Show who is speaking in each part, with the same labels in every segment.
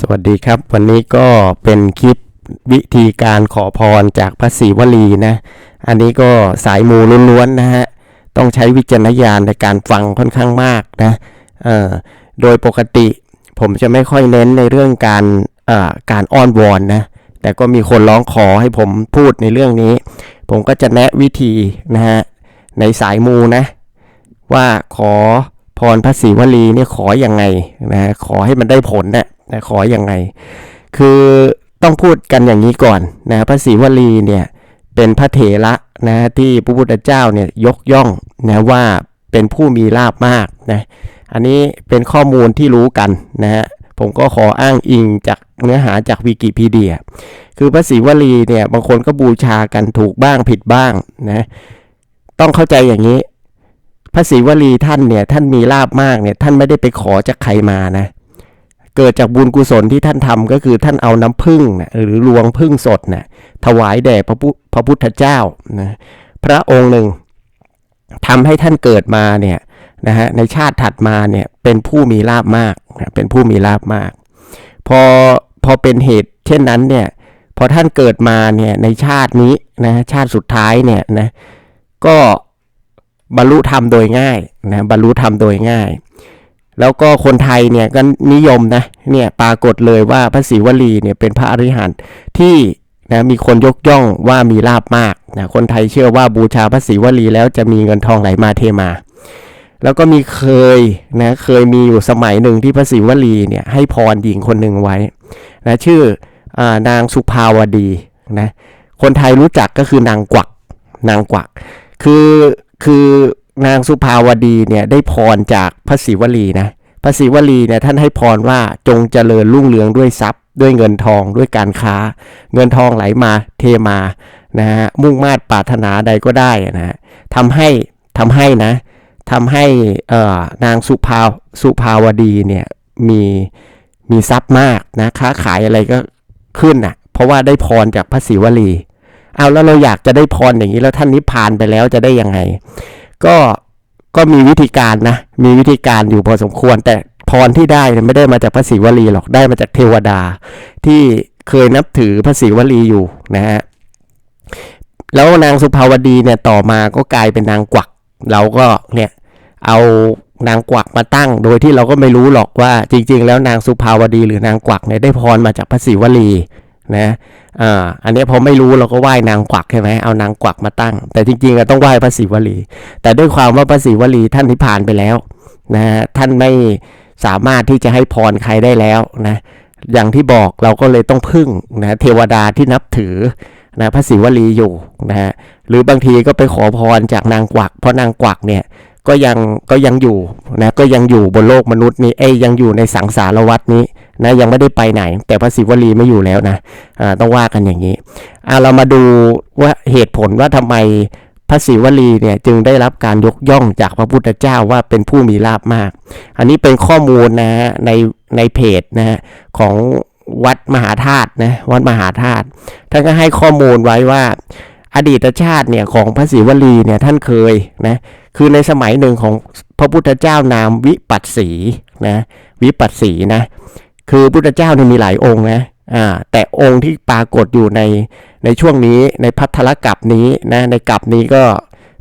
Speaker 1: สวัสดีครับ วันนี้ก็เป็นคลิปวิธีการขอพรจากพระศรีวลีนะ อันนี้ก็สายมูล้วนๆนะฮะ ต้องใช้วิจารณญาณในการฟังค่อนข้างมากนะเอ่อโดยปกติผมจะไม่ค่อยเน้นในเรื่องการเอ่อการอ้อนวอนนะ แต่ก็มีคนร้องขอให้ผมพูดในเรื่องนี้ ผมก็จะแนะวิธีนะฮะในสายมูนะ ว่าขอพรพระศรีวลีเนี่ยขออยังไงนะขอให้มันได้ผลนะ นะขออยังไง คือต้องพูดกันอย่างนี้ก่อนนะพระศรีวลีเนี่ยเป็นพระเถระนะที่พระพุทธเจ้าเนี่ยยกย่องนะว่าเป็นผู้มีลาบมากนะอันนี้เป็นข้อมูลที่รู้กันนะฮะผมก็ขออ้างอิงจากเนื้อหาจากวิกิพีเดีย คือพระศรีวลีเนี่ยบางคนก็บูชากันถูกบ้างผิดบ้างนะต้องเข้าใจอย่างนี้ พระศรีวลีท่านเนี่ยท่านมีลาบมากเนี่ยท่านไม่ได้ไปขอจากใครมานะ เกิดจากบุญกุศลที่ท่านทำก็คือท่านเอาน้ำผึ้งนะหรือรวงผึ้งสดนะถวายแด่พระพุพระพุทธเจ้านะพระองค์หนึ่งทำให้ท่านเกิดมาเนี่ยนะฮะในชาติถัดมาเนี่ยเป็นผู้มีลาบมากนะเป็นผู้มีลาบมาก พอพอเป็นเหตุเช่นนั้นเนี่ยพอท่านเกิดมาเนี่ยในชาตินี้นะชาติสุดท้ายเนี่ยนะก็บรรลุธรรมโดยง่ายนะบรรลุธรรมโดยง่าย แล้วก็คนไทยเนี่ยก็นิยมนะเนี่ยปรากฏเลยว่าพระศรีวลีเนี่ยเป็นพระอริหันต์ที่นะมีคนยกย่องว่ามีลาบมากนะคนไทยเชื่อว่าบูชาพระศรีวลีแล้วจะมีเงินทองไหลมาเทมา แล้วก็มีเคยนะเคยมีอยู่สมัยหนึ่งที่พระศรีวลีเนี่ยให้พรหญิงคนหนึ่งไว้นะชื่ออานางสุภาวดีนะคนไทยรู้จักก็คือนางกวักนางกวักคือคือ นางสุภาวดีเนี่ยได้พรจากพระศิวลีนะพระศิวลีเนี่ยท่านให้พรว่าจงเจริญรุ่งเรืองด้วยทรัพย์ ด้วยเงินทองด้วยการค้า เงินทองไหลมาเทมานะฮะมุ่งมาตรปรารถนาใดก็ได้นะฮะทำให้ทำให้นะทำให้เอ่อนางสุภาสุภาวดีเนี่ยมีมีทรัพย์มากนะค้าขายอะไรก็ขึ้นอะเพราะว่าได้พรจากพระศิวลีเอาแล้วเราอยากจะได้พรอย่างนี้แล้วท่านนิพพานไปแล้วจะได้ยังไง ก็ก็มีวิธีการนะ มีวิธีการอยู่พอสมควร แต่พรที่ได้ไม่ได้มาจากพระศิวลีหรอกได้มาจากเทวดา ที่เคยนับถือพระศิวลีอยู่นะฮะแล้วนางสุภาวดีเนี่ยต่อมาก็กลายเป็นนางกวัก เราก็เนี่ยเอานางกวักมาตั้ง โดยที่เราก็ไม่รู้หรอกว่าจริง ๆ แล้วนางสุภาวดีหรือนางกวักเนี่ยได้พรมาจากพระศิวลี นะอ่าอันนี้พอไม่รู้เราก็ไหว้นางกวักใช่ไหมเอานางกวักมาตั้ง แต่จริงๆอะต้องไหว้พระศิวลี แต่ด้วยความว่าพระศิวลีท่านนิพพานไปแล้วนะฮะท่านไม่สามารถที่จะให้พรใครได้แล้วนะอย่างที่บอกเราก็เลยต้องพึ่งนะเทวดาที่นับถือนะพระศิวลีอยู่นะฮะหรือบางทีก็ไปขอพรจากนางกวัก เพราะนางกวักเนี่ยก็ยังก็ยังอยู่นะก็ยังอยู่บนโลกมนุษย์นี้เอ้ยยังอยู่ในสังสารวัฏนี้ นะยังไม่ได้ไปไหน แต่พระศิวลีไม่อยู่แล้วนะอ่าต้องว่ากันอย่างนี้เรามาดูว่าเหตุผลว่าทำไมพระศิวลีเนี่ยจึงได้รับการยกย่องจากพระพุทธเจ้าว่าเป็นผู้มีลาภมาก อันนี้เป็นข้อมูลนะฮะในในเพจนะฮะของวัดมหาธาตุนะวัดมหาธาตุท่านก็ให้ข้อมูลไว้ว่า อดีตชาติเนี่ยของพระศิวลีเนี่ยท่านเคยนะคือในสมัยหนึ่งของพระพุทธเจ้านามวิปัสสีนะวิปัสสีนะ คือพุทธเจ้าเนี่ยมีหลายองค์นะอ่าแต่องค์ที่ปรากฏอยู่ในในช่วงนี้ในพัทธลกับนี้นะในกับนี้ก็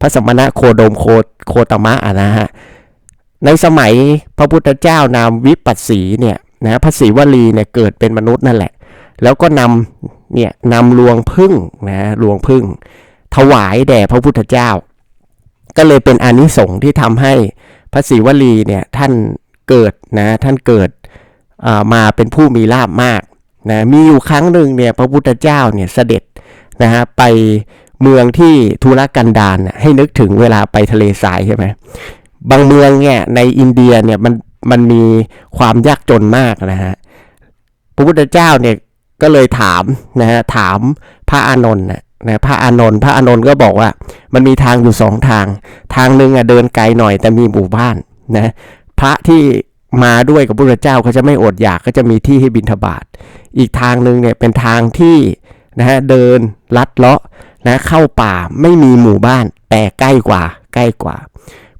Speaker 1: พระสมณะโคดมโคโคตมะนะฮะในสมัยพระพุทธเจ้านามวิปัสสีเนี่ยนะพระศรีวลีเนี่ยเกิดเป็นมนุษย์นั่นแหละ แล้วก็นำเนี่ยนำลวงพึ่งนะลวงพึ่ง ถวายแด่พระพุทธเจ้า ก็เลยเป็นอานิสงส์ที่ทำให้พระศรีวลีเนี่ยท่านเกิดนะท่านเกิด มาเป็นผู้มีลาบมากนะมีอยู่ครั้งหนึ่งเนี่ยพระพุทธเจ้าเนี่ยเสด็จนะฮะไปเมืองที่ธุรกันดารน่ะให้นึกถึงเวลาไปทะเลทรายใช่ไหมบางเมืองเนี่ยในอินเดียเนี่ยมันมันมีความยากจนมากนะฮะพระพุทธเจ้าเนี่ยก็เลยถามนะฮะถามพระอานนท์นะนะพระอานนท์พระอานนท์ก็บอกว่ามันมีทางอยู่สองทาง ทางหนึ่งอะเดินไกลหน่อยแต่มีหมู่บ้านนะพระที่ มาด้วยกับพระเจ้าก็จะไม่อดอยากก็จะมีที่ให้บิณฑบาตอีกทางหนึ่งเนี่ยเป็นทางที่นะฮะเดินลัดเลาะนะเข้าป่าไม่มีหมู่บ้าน แต่ใกล้กว่าใกล้กว่า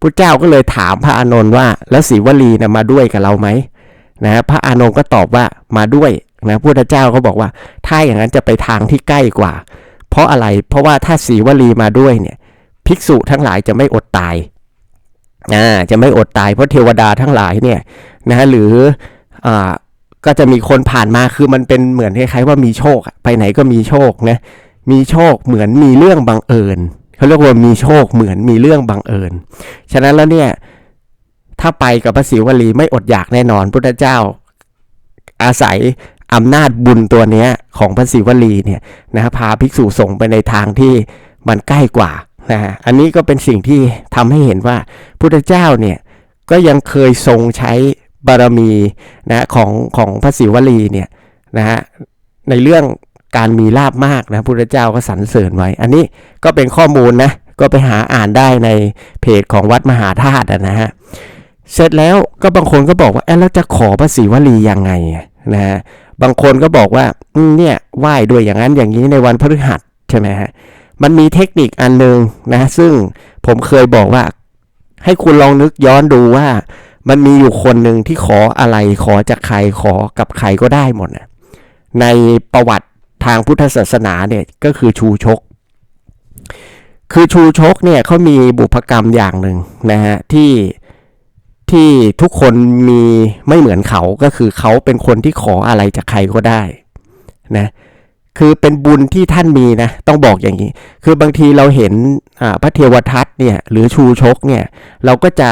Speaker 1: พุทธเจ้าก็เลยถามพระอานนท์ว่า แล้วศรีวลีนะมาด้วยกับเราไหมนะพระอานนท์ก็ตอบว่ามาด้วยนะพุทธเจ้าก็บอกว่า ถ้าอย่างนั้นจะไปทางที่ใกล้กว่า เพราะอะไรเพราะว่าถ้าสีวลีมาด้วยเนี่ยภิกษุทั้งหลายจะไม่อดตาย อ่าจะไม่อดตายเพราะเทวดาทั้งหลายเนี่ยนะฮะหรืออ่าก็จะมีคนผ่านมาคือมันเป็นเหมือนคล้ายๆว่ามีโชคไปไหนก็มีโชคนะมีโชคเหมือนมีเรื่องบังเอิญเขาเรียกว่ามีโชคเหมือนมีเรื่องบังเอิญฉะนั้นแล้วเนี่ยถ้าไปกับพระศิวลีไม่อดอยากแน่นอนพุทธเจ้า อาศัยอำนาจบุญตัวเนี้ยของพระศิวลีเนี่ยนะพาภิกษุสงฆ์ไปในทางที่มันใกล้กว่า นะฮะอันนี้ก็เป็นสิ่งที่ทำให้เห็นว่าพุทธเจ้าเนี่ยก็ยังเคยทรงใช้บารมีนะของของพระศิวลีเนี่ยนะฮะในเรื่องการมีลาบมากนะพุทธเจ้าก็สรรเสริญไว้ อันนี้ก็เป็นข้อมูลนะก็ไปหาอ่านได้ในเพจของวัดมหาธาตุนะฮะเสร็จแล้วก็บางคนก็บอกว่าเอ๊ะแล้วจะขอพระศรีวลียังไงนะฮะบางคนก็บอกว่าเนี่ยไหว้ด้วยอย่างนั้นอย่างนี้ในวันพฤหัสใช่ไหมฮะ มันมีเทคนิคอันหนึ่งนะ ซึ่งผมเคยบอกว่า ให้คุณลองนึกย้อนดูว่า มันมีอยู่คนหนึ่งที่ขออะไรขอจากใครขอกับใครก็ได้หมดนะในประวัติทางพุทธศาสนาเนี่ยก็คือชูชก คือชูชกเนี่ยเขามีบุพกรรมอย่างหนึ่งนะฮะที่ที่ทุกคนมีไม่เหมือนเขาก็คือเขาเป็นคนที่ขออะไรจากใครก็ได้นะ คือเป็นบุญที่ท่านมีนะ ต้องบอกอย่างนี้ คือบางทีเราเห็นพระเทวทัตเนี่ยหรือชูชกเนี่ยเราก็จะ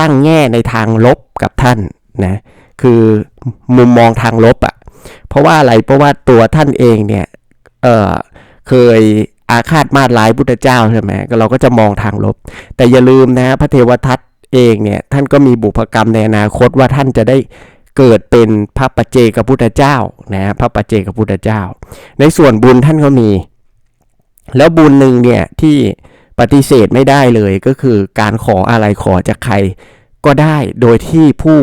Speaker 1: ตั้งแง่ในทางลบกับท่านนะคือมุมมองทางลบอะ่ะเพราะว่าอะไรเพราะว่าตัวท่านเองเนี่ยเเคยอาฆาตมาดร้ายพุทธเจ้าใช่ไหมเราก็จะมองทางลบ แต่อย่าลืมนะพระเทวทัตเองเนี่ยท่านก็มีบุพกรรมในอนาคตว่าท่านจะได้ เกิดเป็นพระปัจเจกพุทธเจ้านะพระปัจเจกพุทธเจ้า ในส่วนบุญท่านก็มี แล้วบุญหนึ่งเนี่ยที่ปฏิเสธไม่ได้เลยก็คือการขออะไรขอจากใครก็ได้โดยที่ผู้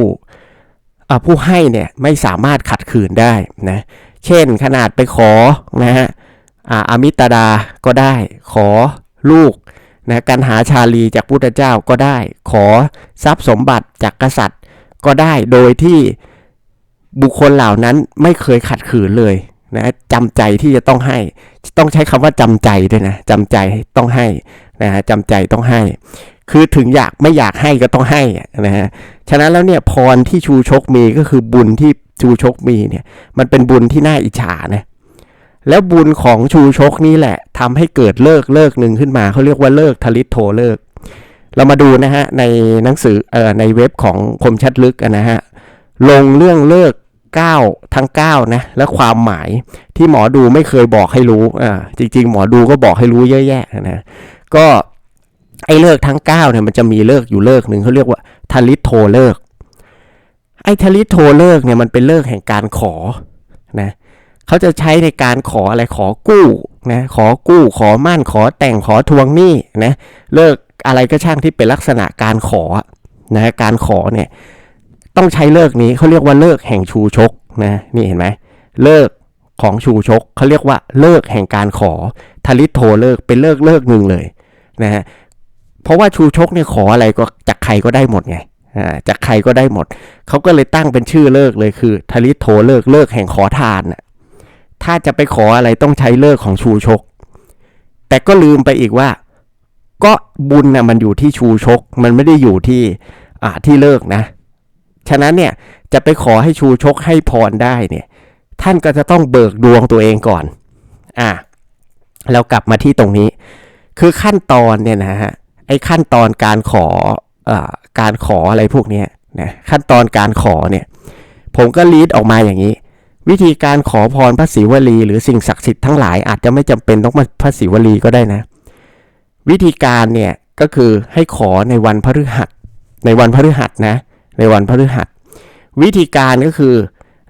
Speaker 1: ผู้ให้เนี่ยไม่สามารถขัดขืนได้นะเช่นขนาดไปขอนะฮะอามิตดาก็ได้ขอลูกนะการหาชาลีจากพุทธเจ้าก็ได้ ขอทรัพย์สมบัติจากกษัตริย์ ก็ได้โดยที่บุคคลเหล่านั้นไม่เคยขัดขืนเลยนะจำใจที่จะต้องให้ ต้องใช้คำว่าจำใจด้วยนะจำใจต้องให้นะฮะจำใจต้องให้ คือถึงอยากไม่อยากให้ก็ต้องให้นะฮะฉะนั้นแล้วเนี่ยพรที่ชูชกมีก็คือบุญที่ชูชกมีเนี่ย มันเป็นบุญที่น่าอิจฉานะแล้วบุญของชูชกนี่แหละทำให้เกิดเลิกเลิกหนึ่งขึ้นมาเขาเรียกว่าเลิกทลิตโทเลิก เรามาดูนะฮะในหนังสือเอ่อในเว็บของคมชัดลึกนะฮะลงเรื่องเลิก 9 ทั้ง9นะและความหมายที่หมอดูไม่เคยบอกให้รู้อ่าจริง ๆ หมอดูก็บอกให้รู้เยอะแยะนะก็ไอ้เลิกทั้ง9เนี่ยมันจะมีเลิกอยู่เลิกหนึ่งเขาเรียกว่าทลิตโทเลิกไอ้ทลิตโทเลิกเนี่ยมันเป็นเลิกแห่งการขอนะเขาจะใช้ในการขออะไรขอกู้ นะขอกู้ขอมั่นขอแต่งขอทวงหนี้นะเลิกอะไรก็ช่างที่เป็นลักษณะการขอนะการขอเนี่ยต้องใช้เลิกนี้เขาเรียกว่าเลิกแห่งชูชกนะนี่เห็นไหมเลิกของชูชกเขาเรียกว่าเลิกแห่งการขอทลิตโทเลิกเป็นเลิกเลิกหนึ่งเลยนะฮะเพราะว่าชูชกเนี่ยขออะไรก็จากใครก็ได้หมดไงจากใครก็ได้หมด เขาก็เลยตั้งเป็นชื่อเลิกเลยคือทลิตโทเลิกเลิกแห่งขอทานนะ ถ้าจะไปขออะไรต้องใช้เลิกของชูชก แต่ก็ลืมไปอีกว่า ก็บุญน่ะมันอยู่ที่ชูชก มันไม่ได้อยู่ที่อ่าที่เลิกนะ ฉะนั้นเนี่ยจะไปขอให้ชูชกให้พรได้เนี่ย ท่านก็จะต้องเบิกดวงตัวเองก่อน อ่าเรากลับมาที่ตรงนี้ คือขั้นตอนเนี่ยนะฮะไอ้ขั้นตอนการขออ่าการขออะไรพวกนี้นะขั้นตอนการขอเนี่ย ผมก็ลีดออกมาอย่างนี้ วิธีการขอพรพระศิวลี หรือสิ่งศักดิ์สิทธิ์ทั้งหลายอาจจะไม่จำเป็นต้องมาพระศิวลีก็ได้นะ วิธีการเนี่ยก็คือให้ขอในวันพฤหัส ในวันพฤหัสนะในวันพฤหัส วิธีการก็คือ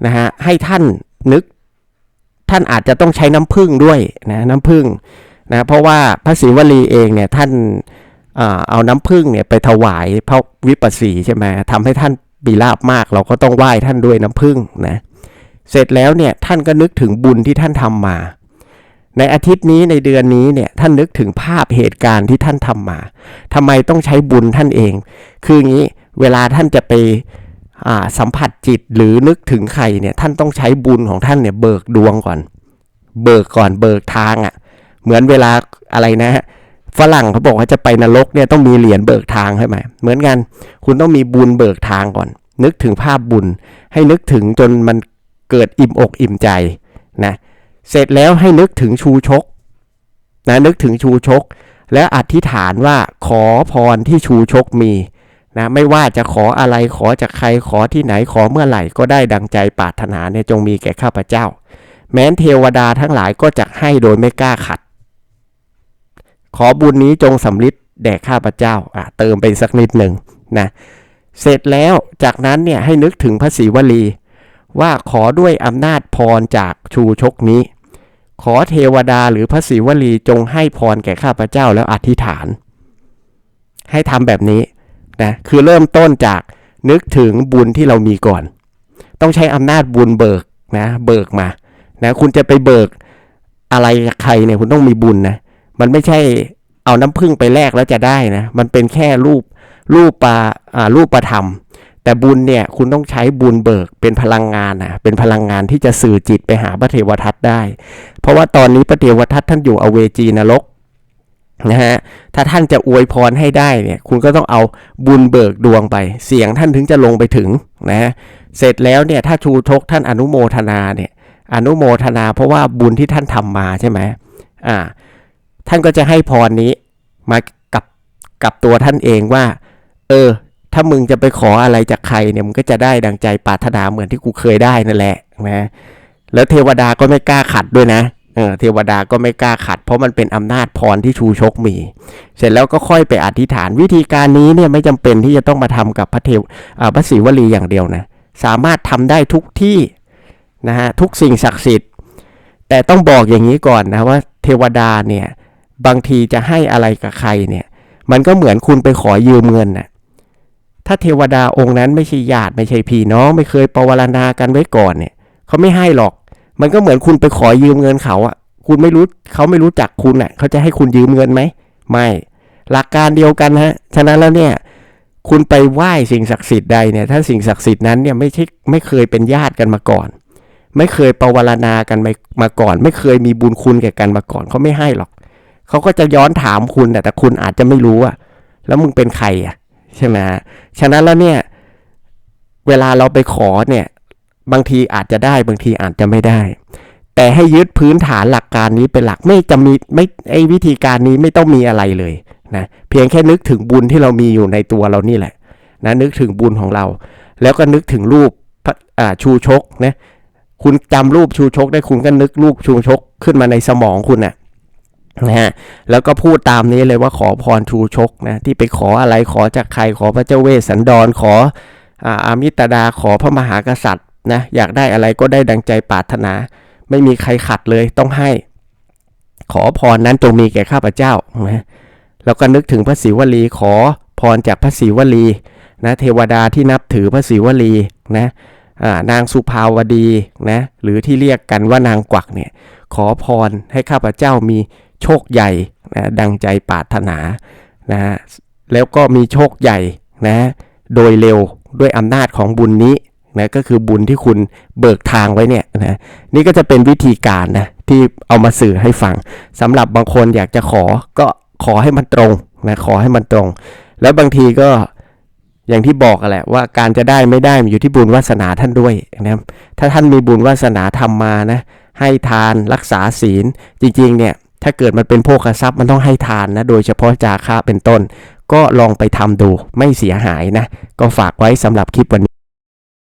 Speaker 1: นะฮะให้ท่านนึกท่านอาจจะต้องใช้น้ำผึ้งด้วยนะน้ำผึ้งนะเพราะว่าพระศิวลีเองเนี่ยท่านเอาน้ำผึ้งเนี่ยไปถวายพระวิปัสสีใช่ไหมทำให้ท่านมีลาบมาก เราก็ต้องไหว้ท่านด้วยน้ำผึ้งนะ เสร็จแล้วเนี่ยท่านก็นึกถึงบุญที่ท่านทำมา ในอาทิตย์นี้ในเดือนนี้เนี่ยท่านนึกถึงภาพเหตุการณ์ที่ท่านทำมาทำไมต้องใช้บุญท่านเอง คืออย่างนี้เวลาท่านจะไปสัมผัสจิตหรือนึกถึงใครเนี่ยท่านต้องใช้บุญของท่านเนี่ยเบิกดวงก่อน เบิกก่อนเบิกทางอะ่ะ เหมือนเวลาอะไรนะฮะฝรั่งเขาบอกว่าจะไปนรกเนี่ยต้องมีเหรียญเบิกทางใช่ไหมเหมือนกัน คุณต้องมีบุญเบิกทางก่อน นึกถึงภาพบุญ ให้นึกถึงจนมัน เกิดอิ่มอกอิ่มใจนะเสร็จแล้วให้นึกถึงชูชกนะนึกถึงชูชก แล้วอธิษฐานว่าขอพรที่ชูชกมีนะไม่ว่าจะขออะไรขอจากใครขอที่ไหนขอเมื่อไหร่ก็ได้ดังใจปรารถนาเนี่ยจงมีแก่ข้าพเจ้า แม้นเทวดาทั้งหลายก็จะให้โดยไม่กล้าขัด ขอบุญนี้จงสำลิดแด่ข้าพเจ้าอะเติมไปสักนิดหนึ่งนะเสร็จแล้วจากนั้นเนี่ยให้นึกถึงพระศรีวลี ว่าขอด้วยอำนาจพรจากชูชกนี้ ขอเทวดาหรือพระศรีวลีจงให้พรแก่ข้าพเจ้าแล้วอธิษฐาน ให้ทำแบบนี้นะคือเริ่มต้นจากนึกถึงบุญที่เรามีก่อน ต้องใช้อำนาจบุญเบิกนะเบิกมานะคุณจะไปเบิกอะไรใครเนี่ยคุณต้องมีบุญนะมันไม่ใช่เอาน้ำพึ่งไปแลกแล้วจะได้นะมันเป็นแค่รูปรูปปลาอ่ารูปประธรรม แต่บุญเนี่ยคุณต้องใช้บุญเบิกเป็นพลังงานนะเป็นพลังงานที่จะสื่อจิตไปหาพระเทวทัตได้ เพราะว่าตอนนี้พระเทวทัตท่านอยู่อเวจีนรกนะฮะถ้าท่านจะอวยพรให้ได้เนี่ยคุณก็ต้องเอาบุญเบิกดวงไป เสียงท่านถึงจะลงไปถึงนะเสร็จแล้วเนี่ยถ้าชูทกท่านอนุโมทนาเนี่ยอนุโมทนาเพราะว่าบุญที่ท่านทำมาใช่ไหมอ่าท่านก็จะให้พรนี้มากับกับตัวท่านเองว่า เออ ถ้ามึงจะไปขออะไรจากใครเนี่ยมึงก็จะได้ดังใจปรารถนาเหมือนที่กูเคยได้นั่นแหละนะแล้วเทวดาก็ไม่กล้าขัดด้วยนะเออเทวดาก็ไม่กล้าขัด เพราะมันเป็นอำนาจพรที่ชูชกมี เสร็จแล้วก็ค่อยไปอธิษฐานวิธีการนี้เนี่ยไม่จำเป็นที่จะต้องมาทำกับพระเทวอ่าพระศรีวลีอย่างเดียวนะสามารถทำได้ทุกที่นะฮะทุกสิ่งศักดิ์สิทธิ์ แต่ต้องบอกอย่างนี้ก่อนนะว่าเทวดาเนี่ยบางทีจะให้อะไรกับใครเนี่ยมันก็เหมือนคุณไปขอยืมเงินน่ะ ถ้าเทวดาองค์นั้นไม่ใช่ญาติไม่ใช่พี่น้องไม่เคยปวารณากันไว้ก่อนเนี่ยเขาไม่ให้หรอก มันก็เหมือนคุณไปขอยืมเงินเขาอะคุณไม่รู้เขาไม่รู้จักคุณอะเขาจะให้คุณยืมเงินไหมไม่หลักการเดียวกันฮะฉะนั้นแล้วเนี่ยคุณไปไหว้สิ่งศักดิ์สิทธิ์ใดเนี่ยถ้าสิ่งศักดิ์สิทธิ์นั้นเนี่ยไม่ใช่ไม่เคยเป็นญาติกันมาก่อน ไม่เคยปวารณากันมามาก่อน ไม่เคยมีบุญคุณแก่กันมาก่อนเขาไม่ให้หรอกเขาก็จะย้อนถามคุณแต่แต่คุณอาจจะไม่รู้อะแล้วมึงเป็นใครอะ ใช่ไหมฮะฉะนั้นแล้วเนี่ยเวลาเราไปขอเนี่ยบางทีอาจจะได้บางทีอาจจะไม่ได้ แต่ให้ยึดพื้นฐานหลักการนี้เป็นหลักไม่จะมีไม่ไอ้วิธีการนี้ไม่ต้องมีอะไรเลยนะเพียงแค่นึกถึงบุญที่เรามีอยู่ในตัวเรานี่แหละนะนึกถึงบุญของเรา แล้วก็นึกถึงรูปชูชกนะคุณจำรูปชูชกได้คุณก็นึกรูปชูชกขึ้นมาในสมองคุณน่ะ นะฮะแล้วก็พูดตามนี้เลยว่าขอพรชูชกนะที่ไปขออะไรขอจากใครขอพระเจ้าเวสสันดรขออาอามิตดาขอพระมหากษัตริย์นะอยากได้อะไรก็ได้ดังใจปรารถนา ไม่มีใครขัดเลยต้องให้ ขอพรนั้นจงมีแก่ข้าพเจ้านะแล้วก็นึกถึงพระศิวลีขอพรจากพระศิวลีนะเทวดาที่นับถือพระศิวลีนะานางสุภาวดีนะหรือที่เรียกกันว่านางกวักเนี่ยขอพรให้ข้าพเจ้ามี โชคใหญ่นะดังใจปรารถนานะแล้วก็มีโชคใหญ่นะโดยเร็วด้วยอำนาจของบุญนี้นะก็คือบุญที่คุณเบิกทางไว้เนี่ยนะนี่ก็จะเป็นวิธีการนะที่เอามาสื่อให้ฟังสำหรับบางคนอยากจะขอก็ขอให้มันตรงนะขอให้มันตรง แล้วบางทีก็อย่างที่บอกกันแหละว่าการจะได้ไม่ได้อยู่ที่บุญวาสนาท่านด้วยนะครับถ้าท่านมีบุญวาสนาทำมานะให้ทานรักษาศีลจริงๆเนี่ย ถ้าเกิดมันเป็นโภคทรัพย์มันต้องให้ทานนะ โดยเฉพาะจาคาเป็นต้น ก็ลองไปทำดูไม่เสียหายนะ ก็ฝากไว้สำหรับคลิปวันนี้